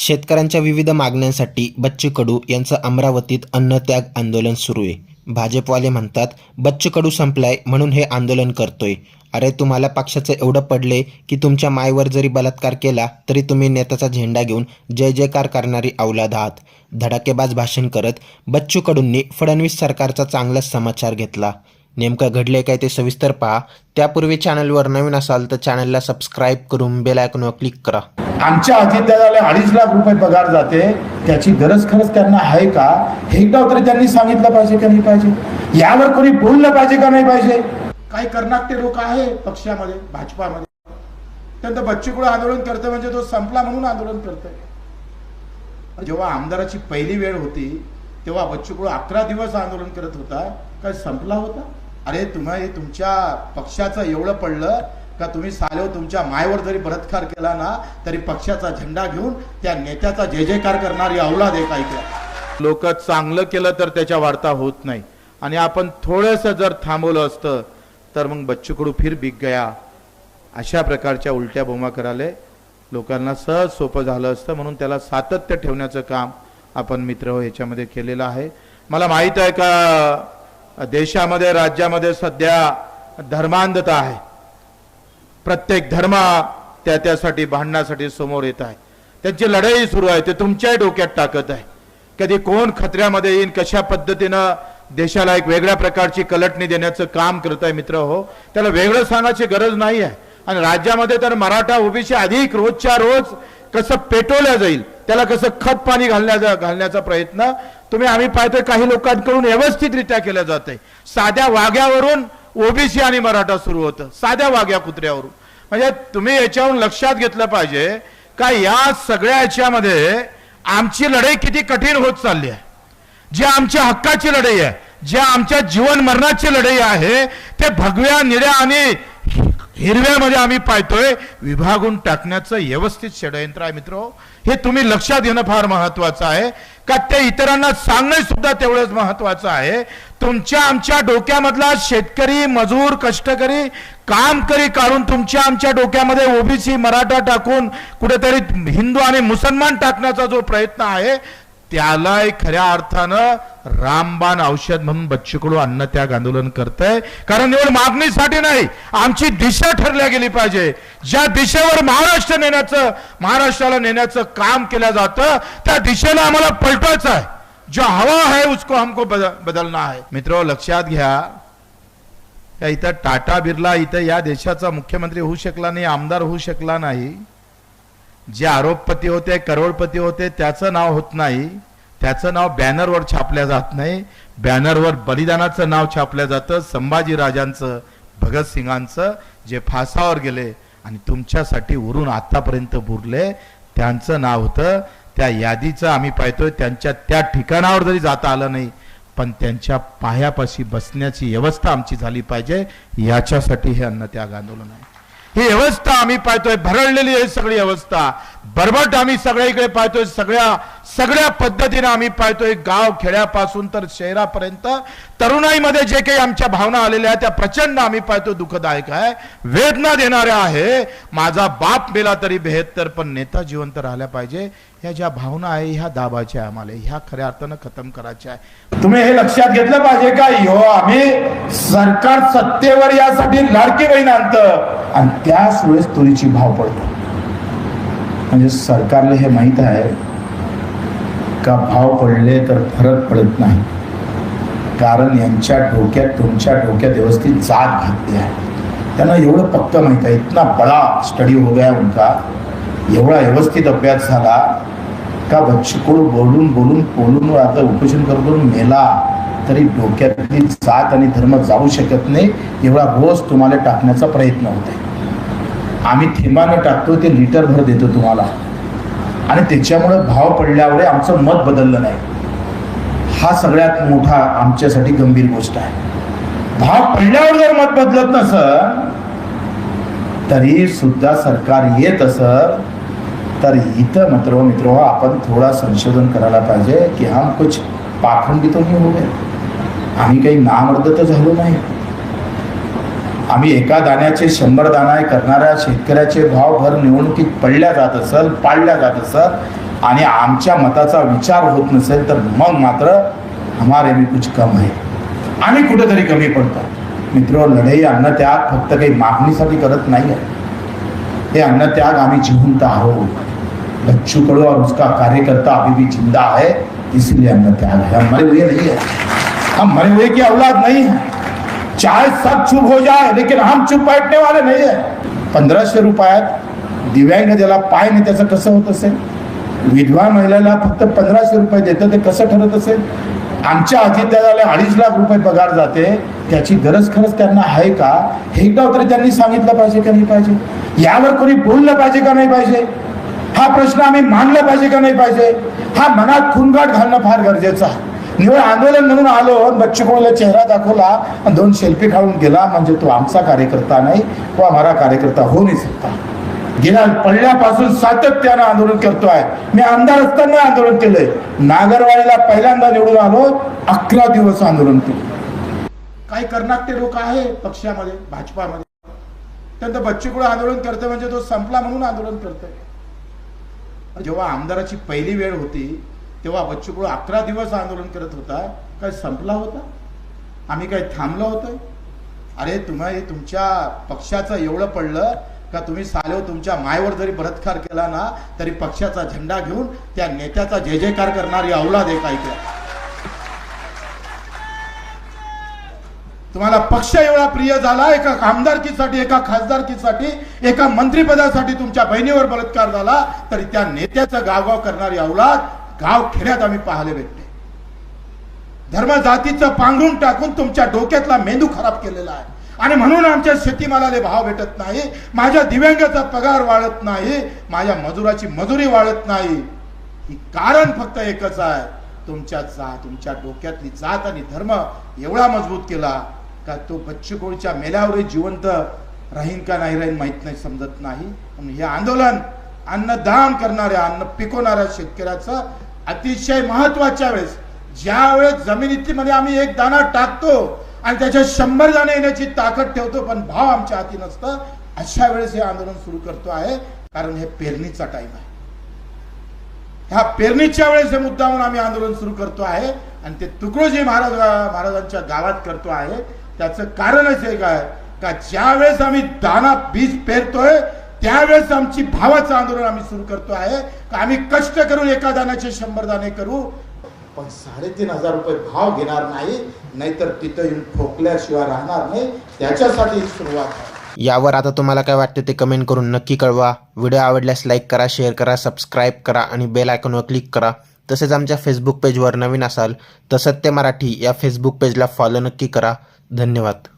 शेतकऱ्यांच्या विविध मागण्यांसाठी बच्चू कडू यांचं अमरावतीत अन्नत्याग आंदोलन सुरू आहे. भाजपवाले म्हणतात बच्चू कडू संपलाय म्हणून हे आंदोलन करतोय. अरे तुम्हाला पक्षाचं एवढं पडले की तुमच्या मायवर जरी बलात्कार केला तरी तुम्ही नेत्याचा झेंडा घेऊन जय जयकार करणारी अवलाद आहात. धडाकेबाज भाषण करत बच्चू कडूंनी फडणवीस सरकारचा चांगलाच समाचार घेतला. नेमकं घडले काय ते सविस्तर पहा. त्यापूर्वी चॅनलवर नवीन असाल तर चॅनलला सबस्क्राईब करून बेल आयकॉनवर क्लिक करा. आमच्या अजितदादाला अडीच लाख रुपये पगार जाते. त्याची गरज खरंच त्यांना आहे का? हे एकदा तरी त्यांनी सांगितलं पाहिजे का नाही पाहिजे? यावर कोणी बोललं पाहिजे का नाही पाहिजे? काही कर्नाटके लोक आहे पक्षामध्ये भाजपामध्ये. त्यानंतर बच्चूकुळ आंदोलन करतं म्हणजे तो संपला म्हणून आंदोलन करतोय. जेव्हा आमदाराची पहिली वेळ होती तेव्हा बच्चूकुळ अकरा दिवस आंदोलन करत होता. काय संपला होता? अरे तुम्हाला तुमच्या पक्षाचं एवढं पडलं का तुम्ही सालेव तुमच्या मायवर जरी बलात्कार केला ना तरी पक्षाचा झेंडा घेऊन त्या नेत्याचा जय जयकार करणारी अवलाद आहे काय लोक चांगलं केलं तर त्याच्या वार्ता होत नाही. आणि आपण थोडंसं जर थांबवलं असतं तर मग बच्चूकडू फिर बिक गया. अशा प्रकारच्या उलट्या बोमा कराले लोकांना सहज सोपं झालं असतं. म्हणून त्याला सातत्य ठेवण्याचं काम आपण मित्र हो याच्यामध्ये केलेलं आहे. मला माहीत आहे का देशामध्ये राज्यामध्ये सध्या धर्मांधता आहे. प्रत्येक धर्म त्या त्यासाठी भांडण्यासाठी समोर येत आहे. त्यांची लढाई सुरू आहे ते तुमच्याही डोक्यात टाकत आहे. कधी कोण खतऱ्यामध्ये येईन कशा पद्धतीनं देशाला एक वेगळ्या प्रकारची कलटणी देण्याचं काम करत आहे मित्र हो त्याला वेगळं सांगायची गरज नाही आहे. आणि राज्यामध्ये तर मराठा ओबीसी अधिक रोजच्या रोज कसं पेटवल्या जाईल त्याला कसं खत पाणी घालण्याचा घालण्याचा प्रयत्न तुम्ही आम्ही पाहतोय काही लोकांकडून व्यवस्थितरित्या केलं जात आहे साध्या वाघ्यावरून ओबीसी आणि मराठा सुरू होतं. साध्या वाघ्या कुत्र्यावरून. म्हणजे तुम्ही याच्यावरून लक्षात घेतलं पाहिजे का या सगळ्या याच्यामध्ये आमची लढाई किती कठीण होत चालली आहे. जी आमच्या हक्काची लढाई आहे जे आमच्या जीवन मरणाची लढाई आहे ते भगव्या निळ्या आणि हिरव्यामध्ये आम्ही पाहतोय विभागून टाकण्याचं व्यवस्थित षडयंत्र आहे मित्र. हे तुम्ही लक्षात घेणं फार महत्वाचं आहे. का ते इतरांना सांगणं सुद्धा तेवढंच महत्वाचं आहे. तुमच्या आमच्या डोक्यामधला शेतकरी मजूर कष्टकरी काम करी काढून तुमच्या आमच्या डोक्यामध्ये ओबीसी मराठा टाकून कुठेतरी हिंदू आणि मुसलमान टाकण्याचा जो प्रयत्न आहे त्याला खऱ्या अर्थानं रामबाण औषध म्हणून बच्चूकडू अन्नत्याग आंदोलन करतंय. कारण निवड मागणीसाठी नाही आमची दिशा ठरल्या गेली पाहिजे. ज्या दिशेवर महाराष्ट्र नेण्याचं महाराष्ट्राला नेण्याचं काम केलं जातं त्या दिशेला आम्हाला पलटायचं आहे. जो हवा है उसको हमको बदलना है मित्र लक्षात घ्या. इथं टाटा बिर्ला इथं या देशाचा मुख्यमंत्री होऊ शकला नाही आमदार होऊ शकला नाही. जे आरोपपती होते करोडपती होते त्याचं नाव होत नाही. त्याचं नाव बॅनरवर छापल्या जात नाही. बॅनरवर बलिदानाचं नाव छापलं जातं. संभाजी राजांचं भगतसिंगांचं जे फासावर गेले आणि तुमच्यासाठी उरून आतापर्यंत बुरले त्यांचं नाव होतं. त्या यादीचं आम्ही पाहतोय त्यांच्या त्या ठिकाणावर जरी जाता आलं नाही पण त्यांच्या पायापाशी बसण्याची व्यवस्था आमची झाली पाहिजे. याच्यासाठी हे अन्नत्याग आंदोलन आहे. ही व्यवस्था आम्ही पाहतोय भरडलेली आहे सगळी व्यवस्था बरबट आम्ही सगळीकडे पाहतोय सगळ्या सगळ्या पद्धतीने आम्ही पाहतोय गाव खेड्यापासून तर शहरापर्यंत. तरुणाईमध्ये जे काही आमच्या भावना आलेल्या आहेत त्या प्रचंड आम्ही पाहतो दुःखदायक आहे. वेदना देणाऱ्या आहे. माझा बाप मेला तरी बेहत्तर पण नेता जिवंत राहिल्या पाहिजे. ह्या ज्या भावना आहे ह्या दाबाच्या आम्हाला. ह्या खऱ्या अर्थानं खतम करायच्या आहे. तुम्ही हे लक्षात घेतलं पाहिजे का? हो आम्ही सरकार सत्तेवर यासाठी लाडकी बहीण आणतं. आणि त्याच वेळेस तुरीची भाव पडतो. म्हणजे सरकारला हे माहीत आहे का भाव पडले तर फरक पडत नाही. कारण यांच्या डोक्यात तुमच्या डोक्यात व्यवस्थित जात घातली आहे. त्यांना एवढं पक्क माहीत आहे. इतना बडा स्टडी हो गया उनका. एवढा व्यवस्थित अभ्यास झाला का बच्चूकडू बोलून बोलून बोलून आता उपोषण करून मेला? तरी डोक्यातली जात आणि धर्म जाऊ शकत नाही. एवढा रोज तुम्हाला टाकण्याचा प्रयत्न होते आम्ही थेंबानं टाकतो ते लिटर भर देतो तुम्हाला. आणि त्याच्यामुळे भाव पडल्यामुळे आमचं मत बदललं नाही. हा सगळ्यात मोठा आमच्यासाठी गंभीर गोष्ट आहे. भाव पडल्यावर जर मत बदलत नसल तरी सुद्धा सरकार येत असत तर इथं मित्र मित्र आपण थोडा संशोधन करायला पाहिजे की हम कुछ पाखंडी तो नाही हो गए? आम्ही काही नामर्द तर झालो नाही. आम्ही एका दाण्याचे शंभर दाणा करणाऱ्या शेतकऱ्याचे भाव भर निवडणुकीत पडल्या जात असल पाळल्या जात असल आणि आमच्या मताचा विचार होत नसेल तर मग मात्र हमारे मी कुछ कम आहे आम्ही कुठेतरी कमी पडतो. मित्र लढाई अन्नत्याग फक्त काही मागणीसाठी करत नाही आहे ये अन्नत्याग आम्ही जिवंत आहोत. बच्चू कडू और उसका कार्यकर्ता अभी भी जिंदा है इसलिए अन्नत्याग है। हम मरे हुए नहीं है। हम मरे हुए की औलाद नहीं है। चाहे सब चुप हो जाए लेकिन हम चुप बैठने वाले नहीं है। पंधराशे रुपयात दिव्यांग ज्याला पाय नाही त्याचं कसं होत असेल विधवा महिलेला फक्त पंधराशे रुपये देतं ते कसं ठरत असेल आमच्या अजितदादाला अडीच लाख रुपये पगार जाते त्याची गरज खरंच त्यांना आहे का? हे एकदा तरी त्यांनी सांगितलं पाहिजे का नाही पाहिजे? यावर कोणी बोललं पाहिजे का नाही पाहिजे? हा प्रश्न आम्ही मांडला पाहिजे का नाही पाहिजे? हा मनात खुनगाट घालणं फार गरजेचं आहे. निवड आंदोलन म्हणून आलो आणि चेहरा दाखवला आणि दोन सेल्फी काढून गेला म्हणजे तो आमचा कार्यकर्ता नाही तो आम्हाला कार्यकर्ता होऊ नाही शकता. गेल्या पडल्यापासून सातत्यानं आंदोलन करतोय. मी आमदार असताना आंदोलन केलंय. नागरवाडीला पहिल्यांदा निवडून आलो अकरा दिवस आंदोलन केलं. काही कर्नाटके लोक आहे पक्षामध्ये भाजपामध्ये. त्यानंतर बच्चूकडे आंदोलन करते म्हणजे तो संपला म्हणून आंदोलन करतोय. जेव्हा आमदाराची पहिली वेळ होती तेव्हा बच्चूकडू अकरा दिवस आंदोलन करत होता. काय संपला होता? आम्ही काय थांबलो होतो? अरे तुम्ही तुमच्या पक्षाचं एवढं पडलं का तुम्ही सालेव तुमच्या मायवर जरी बलात्कार केला ना तरी पक्षाचा झेंडा घेऊन त्या नेत्याचा जय जयकार करणारी अवलाद एक काय तुम्हाला पक्ष एवढा प्रिय झाला एका आमदारकीसाठी एका खासदारकीसाठी एका मंत्रीपदासाठी तुमच्या बहिणीवर बलात्कार झाला तरी त्या नेत्याचं गावगाव करणारी अवलाद गाव खेड्यात आम्ही पाहायला भेटते धर्म जातीचं पांघरून टाकून तुमच्या डोक्यातला मेंदू खराब केलेला आहे. आणि म्हणून आमच्या शेतीमालाले भाव भेटत नाही माझ्या दिव्यांगाचा पगार वाढत नाही माझ्या मजुराची मजुरी वाढत नाही. ही कारण फक्त एकच आहे तुमच्या जा तुमच्या डोक्यातली जात आणि धर्म एवढा मजबूत केला का तो बच्चकोळीच्या मेल्यावरही जिवंत राहीन का नाही राहीन माहीत नाही समजत नाही. म्हणून हे आंदोलन अन्नदान करणाऱ्या अन्न पिकवणाऱ्या शेतकऱ्याचं अतिशय महत्त्वाच्या वेळेस ज्या वेळेस जमिनीतली मध्ये आम्ही एक दाना टाकतो आणि त्याच्यात शंभर दाणे येण्याची ताकद ठेवतो पण भाव आमच्या हाती नसतं अशा वेळेस हे आंदोलन सुरू करतो आहे. कारण हे पेरणीचा टाइम आहे. ह्या पेरणीच्या वेळेस हे मुद्दामून आम्ही आंदोलन सुरू करतो आहे. आणि ते तुकडोजी महाराज महाराजांच्या गावात करतो आहे. त्याचं कारणच एक आहे का ज्या वेळेस आम्ही दाना बीज पेरतोय त्यावेळेस आमची भावाचं आंदोलन आम्ही सुरू करतो आहे. का आम्ही कष्ट करून एका दाण्याचे शंभर दाणे करू? पण साडेतीन हजार रुपये भाव घेणार नाही नाहीतर तिथं येऊन ठोकल्याशिवाय राहणार नाही. त्याच्यासाठी ही सुरुवात आहे. यावर आता तुम्हाला काय वाटते ते कमेंट करून नक्की कळवा. व्हिडिओ आवडल्यास लाईक करा शेअर करा सबस्क्राईब करा आणि बेल आयकॉनवर क्लिक करा. तसेच आमच्या फेसबुक पेजवर नवीन असाल तर सत्य मराठी या फेसबुक पेजला फॉलो नक्की करा. धन्यवाद.